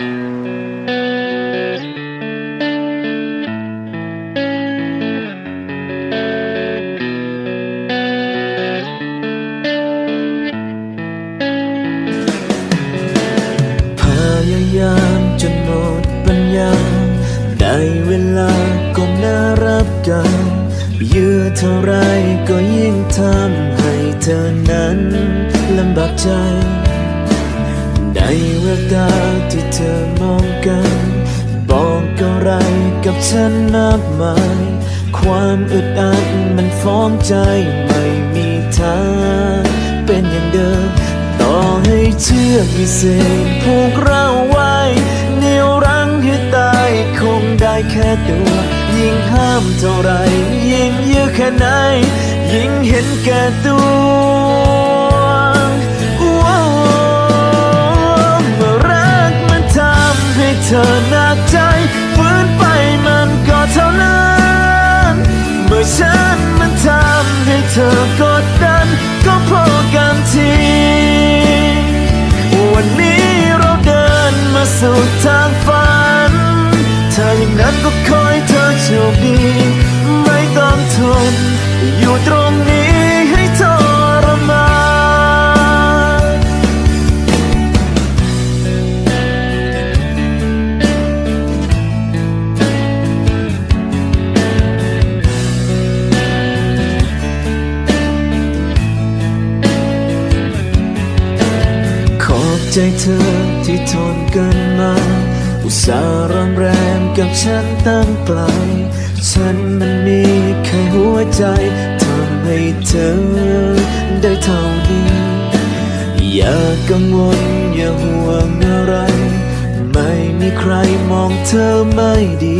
พ ความอึดอัดมันฟ้องใจไม่มีทางเป็นอย่างเดิม ต่อให้เชื่อกวิเศษผูกเราไว้เหนี่ยวรั้งให้ตายคงได้แค่ตัว ยิ่งห้ามเท่าไรยิ่งยื้อแค่ไหน ยิ่งเห็นแก่ตัวว้าวเมื่อรักมันทำให้เธอหนักใจ เธอกดดัน มาอุตส่าห์รอมแรมกับฉันตั้งไกล ฉันมันมีแค่หัวใจทำให้เธอได้เท่านี้ อย่ากังวลอย่าห่วงอะไร ไม่มีใครมองเธอไม่ดี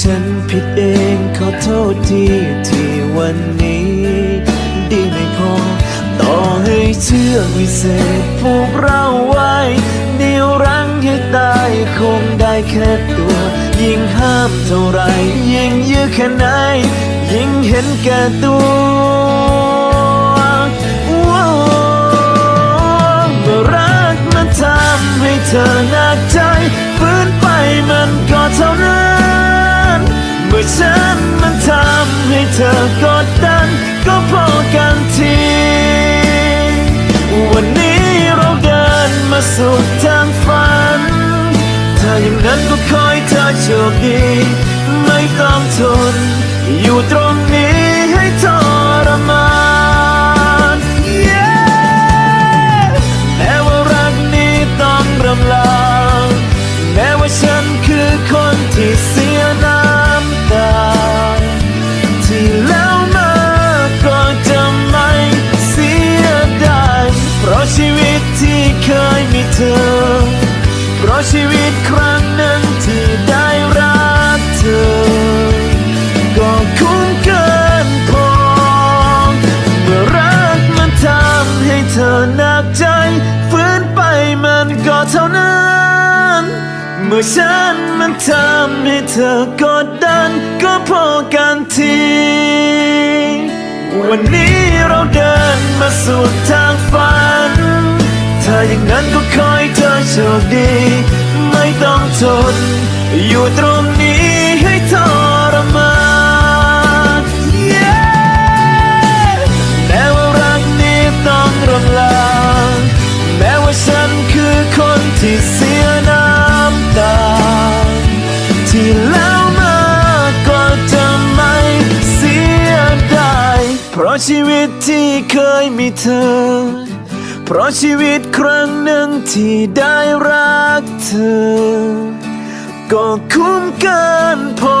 ฉันผิดเองขอโทษทีที่วันนี้ ดีไม่พอ ต่อให้เชือกวิเศษผูกเราไว้ เหนี่ยวรั้งให้ตายคงได้แค่ตัว ยิ่งห้ามเท่าไร ยิ่งยื้อแค่ไหน ยิ่งเห็นแก่ตัวว้าวเมื่อรักมันทำให้เธอหนักใจฝืนไปมันก็เท่านั้นเมื่อฉันมันทำให้เธอกดดัน ก็พอกันที สู่ทางฝัน ถ้าอย่างนั้นก็คอยเธอโชคดี ไม่ต้องทนอยู่ตรงนี้ เมื่อฉันมันทำให้เธอกดดันก็พอกันที วันนี้เราเดินมาสู่ทางฝัน ถ้าอย่างนั้นก็ขอให้เธอโชคดี ไม่ต้องทน อยู่ตรงนี้ให้ทรมาน Yeah แม้ว่ารักนี้ต้องรำลา แม้ว่าฉันคือคนที่เสียน้ำ ตาที่แล้วมาก็จะไม่เสียดายเพราะชีวิตที่เคยมีเธอ เพราะชีวิตครั้งหนึ่งที่ได้รักเธอ ก็คุ้มเกินพอ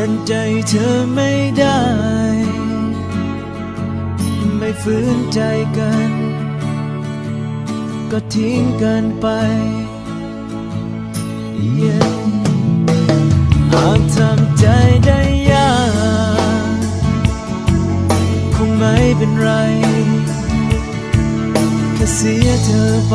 ลี่ยนใจเธอไม่ได้ ไม่ฝืนใจกัน ก็ทิ้งกันไป Yeah หากทำใจได้ยากคงไม่เป็นไร แค่เสียเธอไป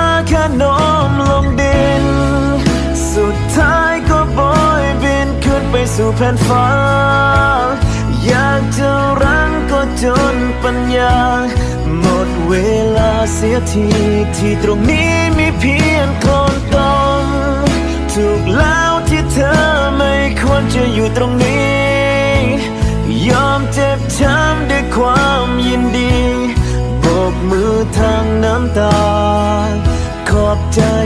โน้มลงดิน สุดท้ายก็โบยบินขึ้นไปสู่แผ่นฟ้า อยากจะรั้งก็จนปัญญา หมดเวลาเสียทีที่ตรงนี้มีเพียงคนตมถูกแล้วที่เธอไม่ควรจะอยู่ตรงนี้ ยอมเจ็บช้ำด้วยความยินดี โบกมือทางน้ำตา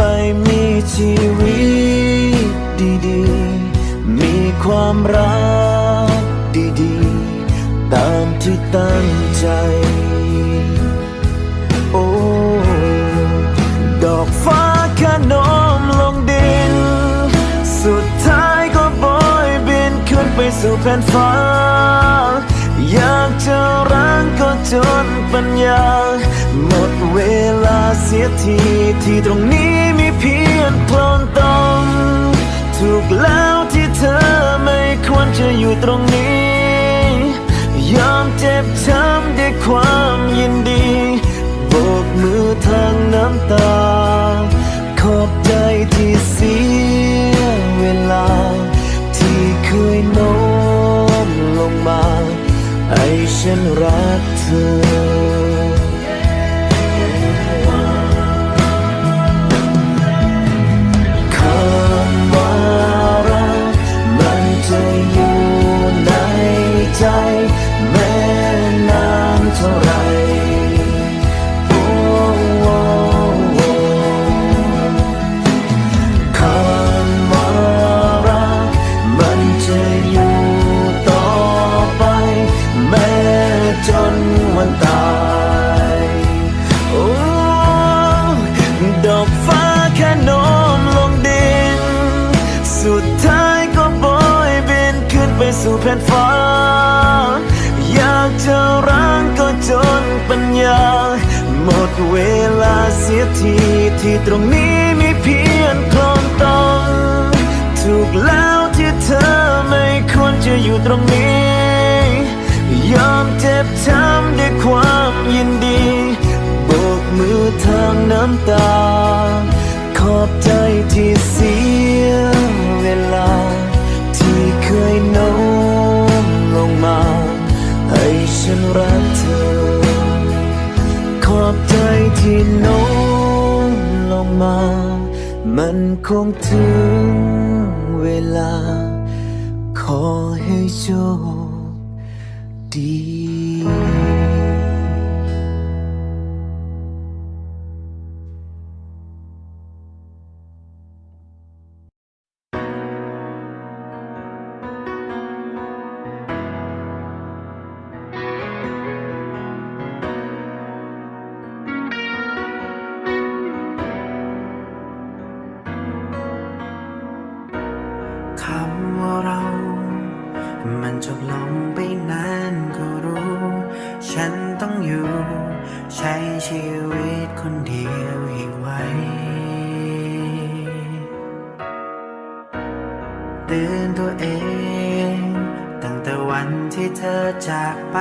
ไปมีชีวิตดีๆ มีความรักดีๆ ตามที่ตั้งใจ โอ้ ดอกฟ้าแค่โน้มลงดิน สุดท้ายก็โบยบินขึ้นไปสู่แผ่นฟ้า อยากจะางก็จนปัญญา หมดเวลาเสียทีที่ตรงนี้มีเพียงโคลนตมถูกแล้วที่เธอไม่ควรจะอยู่ตรงนี้ ยอมเจ็บช้ำด้วยความ ที่ตรงนี้มีเพียงโคลนตมถูกแล้วที่เธอไม่ควรจะอยู่ตรงนี้ ยอมเจ็บช้ำด้วยความยินดีโบกมือทางน้ำตา ขอบใจที่เสียเวลา ที่เคยโน้มลงมา ให้ฉันรักเธอ ขอบใจที่โน้ม มา มันคงถึงเวลา ขอให้โชค เตือนตัวเอง ตั้งแต่วันที่เธอจากไป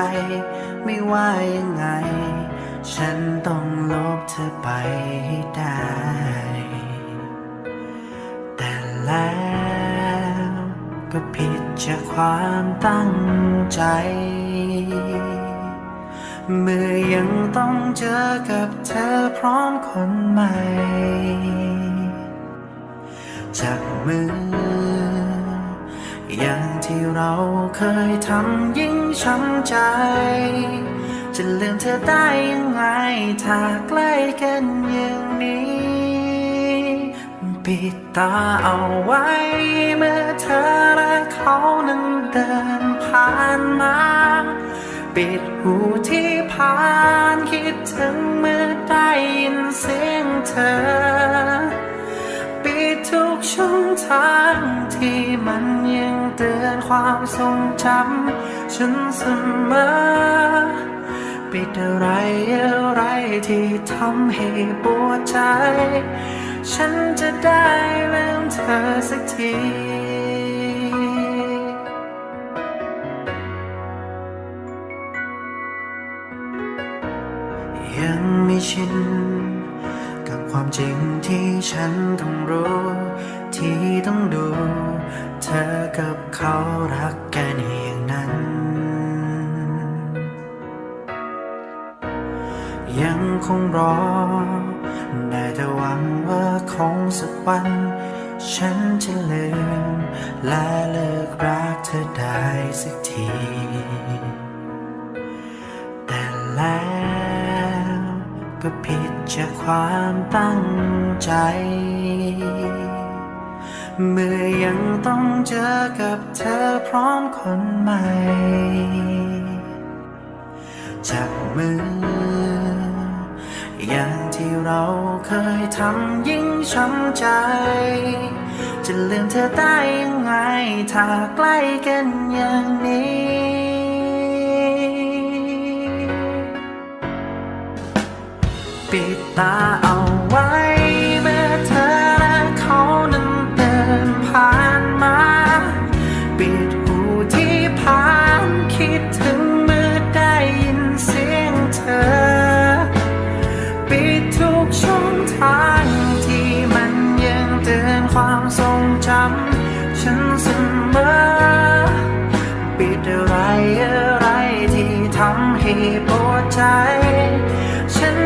ไม่ว่ายังไง ฉันต้องลบเธอไปให้ได้ แต่แล้วก็ผิดจากความตั้งใจ เมื่อยังต้องเจอกับเธอพร้อมคนใหม่จับมือ อย่างที่เราเคยทำยิ่งช้ำใจ จะลืมเธอได้ยังไง ถ้าใกล้กันอย่างนี้ ปิดตาเอาไว้ เมื่อเธอและเขานั้นเดินผ่านมา ปิดหูที่ผ่านคิดถึงเมื่อได้ยินเสียงเธอ กช่องทางที่มันยังเตือนความทรงจำฉันเสมอปิดอะไรอะไรที่ทำให้ปวดใจ ฉันจะได้ลืมเธอสักทียังไม่ชินกับความจริงที่ฉันต้องรู้ สักวัน ฉันจะลืม และเลิกรักเธอได้สักที แต่แล้วก็ผิดจากความตั้งใจ เมื่อยังต้องเจอกับเธอพร้อมคนใหม่จับมือ อย่างที่เราเคยทำยิ่งช้ำใจ จะลืมเธอได้ยังไง ถ้าใกล้กันอย่างนี้ปิดตา ฉั